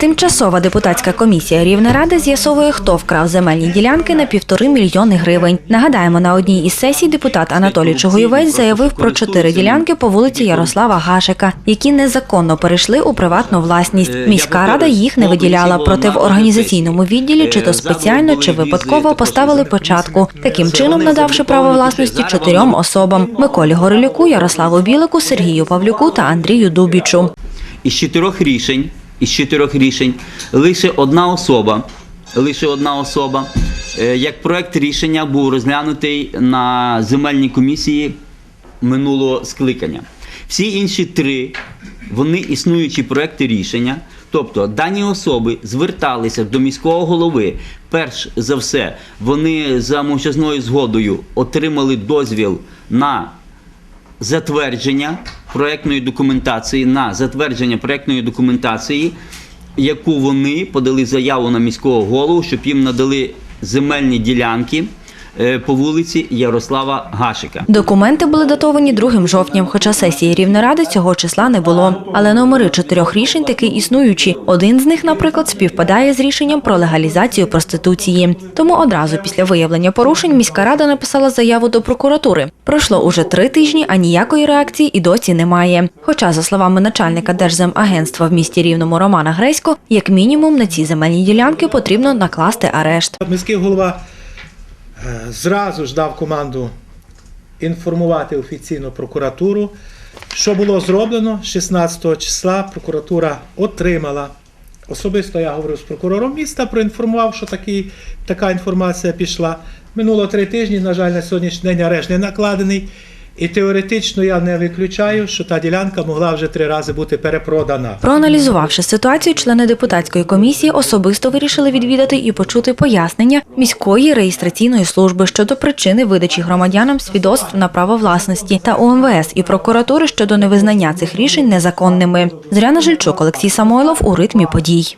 Тимчасова депутатська комісія Рівнеради з'ясовує, хто вкрав земельні ділянки на півтори мільйони гривень. Нагадаємо, на одній із сесій депутат Анатолій Чугуєвець заявив про чотири ділянки по вулиці Ярослава Гашика, які незаконно перейшли у приватну власність. Міська рада їх не виділяла, проте в організаційному відділі чи то спеціально, чи випадково поставили початку, таким чином надавши право власності чотирьом особам: Миколі Горелюку, Ярославу Білику, Сергію Павлюку та Андрію Дубічу. Із чотирьох рішень, із чотирьох рішень лише одна особа, лише одна особа, е, як проект рішення був розглянутий на земельній комісії минулого скликання. Всі інші три, вони існуючі проекти рішення. Тобто дані особи зверталися до міського голови. Перш за все, вони за мовчазною згодою отримали дозвіл на затвердження проектної документації на затвердження проектної документації, яку вони подали заяву на міського голову, щоб їм надали земельні ділянки по вулиці Ярослава Гашика. Документи були датовані 2 жовтням, хоча сесії Рівнеради цього числа не було. Але номери чотирьох рішень таки існуючі. Один з них, наприклад, співпадає з рішенням про легалізацію проституції. Тому одразу після виявлення порушень міська рада написала заяву до прокуратури. Пройшло уже три тижні, а ніякої реакції і досі немає. Хоча, за словами начальника Держземагентства в місті Рівному Романа Гресько, як мінімум на ці земельні ділянки потрібно накласти арешт. Міський голова е, зразу ж дав команду інформувати офіційно прокуратуру. Що було зроблено 16 числа прокуратура отримала. Особисто я говорив з прокурором міста, проінформував, що такий, така інформація пішла. Минуло три тижні, на жаль, на сьогоднішній день арешт не накладений. І теоретично я не виключаю, що та ділянка могла вже три рази бути перепродана. Проаналізувавши ситуацію, члени депутатської комісії особисто вирішили відвідати і почути пояснення міської реєстраційної служби щодо причини видачі громадянам свідоцтв на право власності та УМВС і прокуратури щодо невизнання цих рішень незаконними. Зоряна Жильчук, Олексій Самойлов у ритмі подій.